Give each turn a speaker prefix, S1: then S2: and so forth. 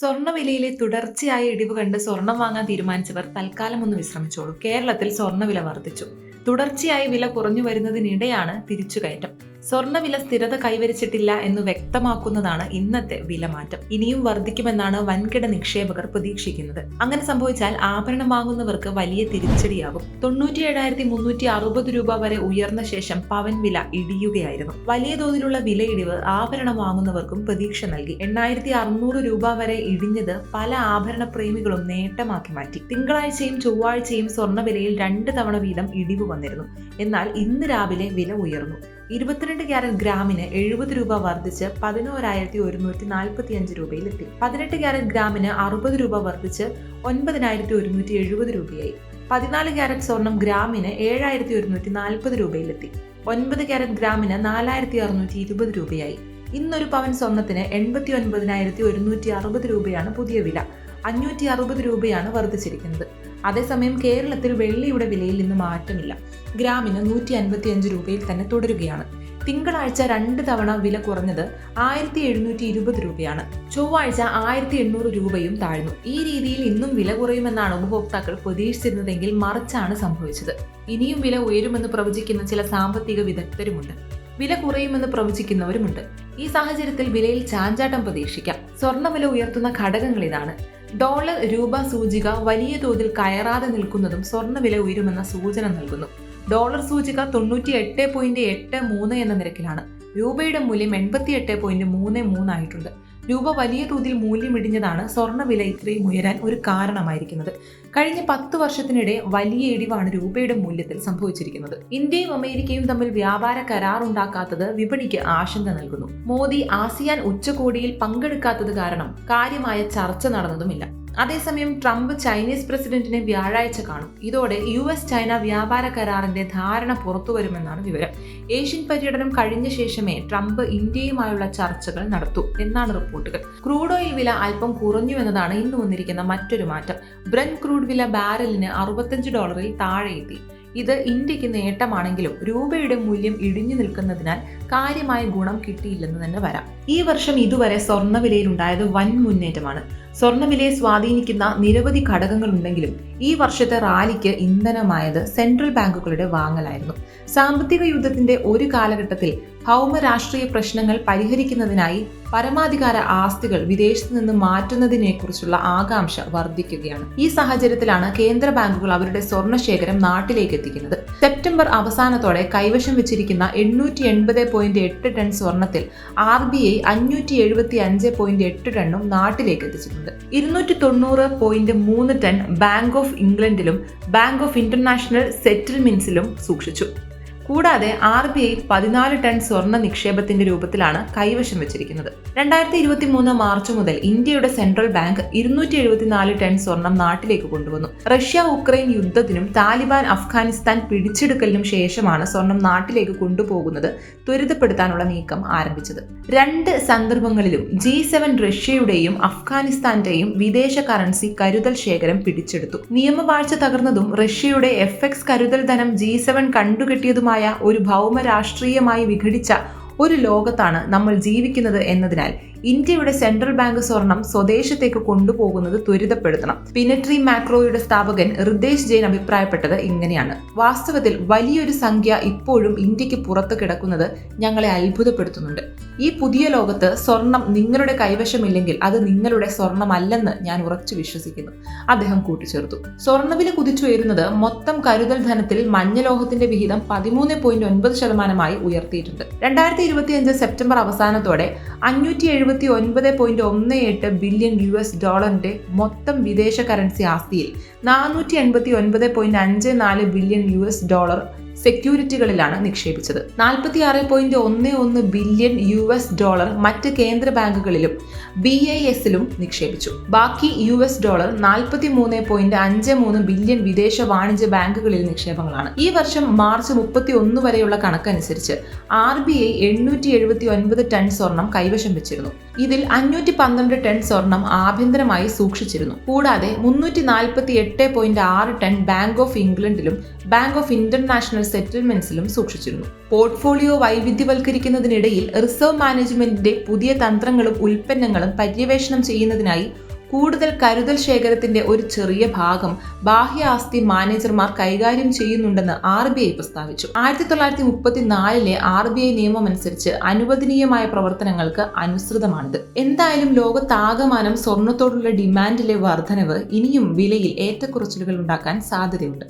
S1: സ്വർണവിലയിലെ തുടർച്ചയായ ഇടിവ് കണ്ട് സ്വർണം വാങ്ങാൻ തീരുമാനിച്ചവർ തൽക്കാലം ഒന്ന് വിശ്രമിച്ചോളൂ. കേരളത്തിൽ സ്വർണവില വർദ്ധിച്ചു. തുടർച്ചയായി വില കുറഞ്ഞു വരുന്നതിനിടെയാണ് തിരിച്ചുകയറ്റം. സ്വർണവില സ്ഥിരത കൈവരിച്ചിട്ടില്ല എന്ന് വ്യക്തമാക്കുന്നതാണ് ഇന്നത്തെ വിലമാറ്റം. ഇനിയും വർദ്ധിക്കുമെന്നാണ് വൻകിട നിക്ഷേപകർ പ്രതീക്ഷിക്കുന്നത്. അങ്ങനെ സംഭവിച്ചാൽ ആഭരണം വാങ്ങുന്നവർക്ക് വലിയ തിരിച്ചടിയാകും. തൊണ്ണൂറ്റി മുന്നൂറ്റി അറുപത് രൂപ വരെ ഉയർന്ന ശേഷം പവൻ വില ഇടിയുകയായിരുന്നു. വലിയ തോതിലുള്ള വിലയിടിവ് ആഭരണം വാങ്ങുന്നവർക്കും പ്രതീക്ഷ നൽകി. എണ്ണായിരത്തി അറുന്നൂറ് രൂപ വരെ ഇടിഞ്ഞത് പല ആഭരണ പ്രേമികളും നേട്ടമാക്കി മാറ്റി. തിങ്കളാഴ്ചയും ചൊവ്വാഴ്ചയും സ്വർണവിലയിൽ രണ്ട് തവണ വീതം ഇടിവ് വന്നിരുന്നു. എന്നാൽ ഇന്ന് രാവിലെ വില ഉയർന്നു. ഇരുപത്തിരണ്ട് ക്യാരറ്റ് ഗ്രാമിന് എഴുപത് രൂപ വർദ്ധിച്ച് പതിനോരായിരത്തി ഒരുന്നൂറ്റി നാൽപ്പത്തി അഞ്ച് രൂപയിലെത്തി പതിനെട്ട് ക്യാരറ്റ് ഗ്രാമിന് അറുപത് രൂപ വർദ്ധിച്ച് ഒൻപതിനായിരത്തി ഒരുന്നൂറ്റി എഴുപത് രൂപയായി. പതിനാല് ക്യാരറ്റ് സ്വർണം ഗ്രാമിന് ഏഴായിരത്തി ഒരുന്നൂറ്റി നാൽപ്പത് രൂപയിലെത്തി ഒൻപത് ക്യാരറ്റ് ഗ്രാമിന് നാലായിരത്തി അറുന്നൂറ്റി ഇരുപത് രൂപയായി. ഇന്നൊരു പവൻ സ്വർണത്തിന് എൺപത്തി ഒൻപതിനായിരത്തി ഒരുന്നൂറ്റി അറുപത് രൂപയാണ് പുതിയ വില. അഞ്ഞൂറ്റി അറുപത് രൂപയാണ് വർദ്ധിച്ചിരിക്കുന്നത്. അതേസമയം കേരളത്തിൽ വെള്ളിയുടെ വിലയിൽ ഇന്ന് മാറ്റമില്ല. ഗ്രാമിന് നൂറ്റി അൻപത്തി അഞ്ച് രൂപയിൽ തന്നെ തുടരുകയാണ്. തിങ്കളാഴ്ച രണ്ട് തവണ വില കുറഞ്ഞത് ആയിരത്തി എഴുന്നൂറ്റി ഇരുപത് രൂപയാണ്. ചൊവ്വാഴ്ച ആയിരത്തി എണ്ണൂറ് രൂപയും താഴ്ന്നു. ഈ രീതിയിൽ ഇന്നും വില കുറയുമെന്നാണ് ഉപഭോക്താക്കൾ പ്രതീക്ഷിച്ചിരുന്നതെങ്കിൽ മറിച്ചാണ് സംഭവിച്ചത്. ഇനിയും വില ഉയരുമെന്ന് പ്രവചിക്കുന്ന ചില സാമ്പത്തിക വിദഗ്ധരുമുണ്ട്. വില കുറയുമെന്ന് പ്രവചിക്കുന്നവരുമുണ്ട്. ഈ സാഹചര്യത്തിൽ വിലയിൽ ചാഞ്ചാട്ടം പ്രതീക്ഷിക്കാം. സ്വർണവില ഉയർത്തുന്ന ഘടകങ്ങൾ ഇതാണ്. ഡോളർ രൂപ സൂചിക വലിയ തോതിൽ കയറാതെ നിൽക്കുന്നതും സ്വർണ സ്വർണവില ഉയരുമെന്ന സൂചന നൽകുന്നു. ഡോളർ സൂചിക തൊണ്ണൂറ്റി എട്ട് പോയിന്റ് എട്ട് മൂന്ന് എന്ന നിരക്കിലാണ്. രൂപയുടെ മൂല്യം എൺപത്തി എട്ട് പോയിന്റ് മൂന്ന് മൂന്നായിട്ടുണ്ട് രൂപ വലിയ തോതിൽ മൂല്യമിടിഞ്ഞതാണ് സ്വർണവില ഇത്രയും ഉയരാൻ ഒരു കാരണമായിരിക്കുന്നത്. കഴിഞ്ഞ പത്ത് വർഷത്തിനിടെ വലിയ ഇടിവാണ് രൂപയുടെ മൂല്യത്തിൽ സംഭവിച്ചിരിക്കുന്നത്. ഇന്ത്യയും അമേരിക്കയും തമ്മിൽ വ്യാപാര കരാർ ഉണ്ടാക്കാത്തത് വിപണിക്ക് ആശങ്ക നൽകുന്നു. മോദി ആസിയാൻ ഉച്ചകോടിയിൽ പങ്കെടുക്കാത്തത് കാരണം കാര്യമായ ചർച്ച നടന്നതുമില്ല. അതേസമയം ട്രംപ് ചൈനീസ് പ്രസിഡന്റിനെ വ്യാഴാഴ്ച കാണും. ഇതോടെ യു എസ് ചൈന വ്യാപാര കരാറിന്റെ ധാരണ പുറത്തുവരുമെന്നാണ് വിവരം. ഏഷ്യൻ പര്യടനം കഴിഞ്ഞ ശേഷമേ ട്രംപ് ഇന്ത്യയുമായുള്ള ചർച്ചകൾ നടത്തൂ എന്നാണ് റിപ്പോർട്ടുകൾ. ക്രൂഡ് ഓയിൽ വില അല്പം കുറഞ്ഞു എന്നതാണ് ഇന്ന് വന്നിരിക്കുന്ന മറ്റൊരു മാറ്റം. ബ്രൻ ക്രൂഡ് വില ബാരലിന് അറുപത്തഞ്ച് ഡോളറിൽ താഴെ എത്തി ഇത് ഇന്ത്യയ്ക്ക് നേട്ടമാണെങ്കിലും രൂപയുടെ മൂല്യം ഇടിഞ്ഞു നിൽക്കുന്നതിനാൽ കാര്യമായ ഗുണം കിട്ടിയില്ലെന്ന് തന്നെ വരാം. ഈ വർഷം ഇതുവരെ സ്വർണവിലയിൽ ഉണ്ടായത് വൻ മുന്നേറ്റമാണ്. സ്വർണവിലയെ സ്വാധീനിക്കുന്ന നിരവധി ഘടകങ്ങളുണ്ടെങ്കിലും ഈ വർഷത്തെ റാലിക്ക് ഇന്ധനമായത് സെൻട്രൽ ബാങ്കുകളുടെ വാങ്ങലായിരുന്നു. സാമ്പത്തിക യുദ്ധത്തിന്റെ ഒരു കാലഘട്ടത്തിൽ ഭൗമ രാഷ്ട്രീയ പ്രശ്നങ്ങൾ പരിഹരിക്കുന്നതിനായി പരമാധികാര ആസ്തികൾ വിദേശത്ത് നിന്ന് മാറ്റുന്നതിനെക്കുറിച്ചുള്ള ആകാംക്ഷ വർദ്ധിക്കുകയാണ്. ഈ സാഹചര്യത്തിലാണ് കേന്ദ്ര ബാങ്കുകൾ അവരുടെ സ്വർണശേഖരം നാട്ടിലേക്ക് എത്തിക്കുന്നത്. സെപ്റ്റംബർ അവസാനത്തോടെ കൈവശം വെച്ചിരിക്കുന്ന എണ്ണൂറ്റി എൺപത് പോയിന്റ് എട്ട് ടൺ സ്വർണത്തിൽ ആർ ബി ഐ അഞ്ഞൂറ്റി എഴുപത്തി അഞ്ച് പോയിന്റ് എട്ട് ടണ്ണും നാട്ടിലേക്ക് എത്തിച്ചിട്ടുണ്ട്. ഇരുന്നൂറ്റി തൊണ്ണൂറ് പോയിന്റ് മൂന്ന് ടൺ ബാങ്ക് ഓഫ് ഇംഗ്ലണ്ടിലും ബാങ്ക് ഓഫ് ഇന്റർനാഷണൽ സെറ്റിൽമെന്റ്സിലും സൂക്ഷിച്ചു. കൂടാതെ ആർ ബി ഐ പതിനാല് ടൺ സ്വർണ നിക്ഷേപത്തിന്റെ രൂപത്തിലാണ് കൈവശം വെച്ചിരിക്കുന്നത്. രണ്ടായിരത്തി ഇരുപത്തി മൂന്ന് മാർച്ച് മുതൽ ഇന്ത്യയുടെ സെൻട്രൽ ബാങ്ക് ഇരുന്നൂറ്റി എഴുപത്തിനാല് ടൺ സ്വർണം നാട്ടിലേക്ക് കൊണ്ടുവന്നു. റഷ്യ ഉക്രൈൻ യുദ്ധത്തിനും താലിബാൻ അഫ്ഗാനിസ്ഥാൻ പിടിച്ചെടുക്കലിനും ശേഷമാണ് സ്വർണം നാട്ടിലേക്ക് കൊണ്ടുപോകുന്നത് ത്വരിതപ്പെടുത്താനുള്ള നീക്കം ആരംഭിച്ചത്. രണ്ട് സന്ദർഭങ്ങളിലും ജി സെവൻ റഷ്യയുടെയും അഫ്ഗാനിസ്ഥാന്റെയും വിദേശ കറൻസി കരുതൽ ശേഖരം പിടിച്ചെടുത്തു. നിയമവാഴ്ച തകർന്നതും റഷ്യയുടെ എഫ് എക്സ് കരുതൽ ധനം ജി സെവൻ കണ്ടുകെട്ടിയതുമായ ഒരു ഭൗമരാഷ്ട്രീയമായി വിഘടിച്ച ഒരു ലോകത്താണ് നമ്മൾ ജീവിക്കുന്നത് എന്നതിനാൽ ഇന്ത്യയുടെ സെൻട്രൽ ബാങ്ക് സ്വർണം സ്വദേശത്തേക്ക് കൊണ്ടുപോകുന്നത് ത്വരിതപ്പെടുത്തണം. പിനട്രി മാക്രോയുടെ സ്ഥാപകൻ ഹൃദേശ് ജെയിൻ അഭിപ്രായപ്പെട്ടത് ഇങ്ങനെയാണ്. വാസ്തവത്തിൽ വലിയൊരു സംഖ്യ ഇപ്പോഴും ഇന്ത്യയ്ക്ക് പുറത്ത് കിടക്കുന്നത് ഞങ്ങളെ അത്ഭുതപ്പെടുത്തുന്നുണ്ട്. ഈ പുതിയ ലോകത്ത് സ്വർണം നിങ്ങളുടെ കൈവശമില്ലെങ്കിൽ അത് നിങ്ങളുടെ സ്വർണമല്ലെന്ന് ഞാൻ ഉറച്ചു വിശ്വസിക്കുന്നു. അദ്ദേഹം കൂട്ടിച്ചേർത്തു. സ്വർണവില കുതിച്ചുയരുന്നത് മൊത്തം കരുതൽ ധനത്തിൽ മഞ്ഞലോഹത്തിന്റെ വിഹിതം പതിമൂന്ന് പോയിന്റ് ഒൻപത് ശതമാനമായി ഉയർത്തിയിട്ടുണ്ട്. രണ്ടായിരത്തി ഇരുപത്തിയഞ്ച് സെപ്റ്റംബർ അവസാനത്തോടെ അഞ്ഞൂറ്റി എഴുപത്തി ഒൻപത് പോയിന്റ് ഒന്ന് എട്ട് ബില്യൺ യു എസ് ഡോളറിന്റെ മൊത്തം വിദേശ കറൻസി ആസ്തിയിൽ നാനൂറ്റി എൺപത്തി ഒൻപത് പോയിന്റ് അഞ്ച് നാല് ബില്യൺ യു എസ് ഡോളർ സെക്യൂരിറ്റികളിലാണ് നിക്ഷേപിച്ചത്. നാൽപ്പത്തി ആറ് പോയിന്റ് ഒന്ന് ഒന്ന് ബില്യൺ യു എസ് ഡോളർ മറ്റ് കേന്ദ്ര ബാങ്കുകളിലും ബി ഐ എസിലും നിക്ഷേപിച്ചു. ബാക്കി യു എസ് ഡോളർ നാൽപ്പത്തി മൂന്ന് പോയിന്റ് അഞ്ച് മൂന്ന് ബില്യൺ വിദേശ വാണിജ്യ ബാങ്കുകളിൽ നിക്ഷേപങ്ങളാണ്. ഈ വർഷം മാർച്ച് മുപ്പത്തി ഒന്ന് വരെയുള്ള കണക്കനുസരിച്ച് ആർ ബി ഐ എണ്ണൂറ്റി എഴുപത്തി ഒൻപത് ടൺ സ്വർണം കൈവശം വെച്ചിരുന്നു. ഇതിൽ അഞ്ഞൂറ്റി പന്ത്രണ്ട് ടൺ സ്വർണം ആഭ്യന്തരമായി സൂക്ഷിച്ചിരുന്നു. കൂടാതെ മുന്നൂറ്റി നാൽപ്പത്തി എട്ട് പോയിന്റ് ആറ് ടൺ ബാങ്ക് ഓഫ് ഇംഗ്ലണ്ടിലും ബാങ്ക് ഓഫ് ഇന്റർനാഷണൽ സെറ്റിൽമെന്റ്സിലും സൂക്ഷിച്ചിരുന്നു. പോർട്ട്ഫോളിയോ വൈവിധ്യവൽക്കരിക്കുന്നതിനിടയിൽ റിസർവ് മാനേജ്മെന്റിന്റെ പുതിയ തന്ത്രങ്ങളും ഉൽപ്പന്നങ്ങളും പര്യവേഷണം ചെയ്യുന്നതിനായി കൂടുതൽ കരുതൽ ശേഖരത്തിന്റെ ഒരു ചെറിയ ഭാഗം ബാഹ്യ ആസ്തി മാനേജർമാർ കൈകാര്യം ചെയ്യുന്നുണ്ടെന്ന് ആർ ബി ഐ പ്രസ്താവിച്ചു. ആയിരത്തി തൊള്ളായിരത്തി മുപ്പത്തിനാലിലെ ആർ ബി ഐ നിയമം അനുസരിച്ച് അനുവദനീയമായ പ്രവർത്തനങ്ങൾക്ക് അനുസൃതമാണിത്. എന്തായാലും ലോകത്താകമാനം സ്വർണത്തോടുള്ള ഡിമാൻഡിലെ വർധനവ് ഇനിയും വിലയിൽ ഏറ്റക്കുറച്ചിലുകൾ ഉണ്ടാക്കാൻ സാധ്യതയുണ്ട്.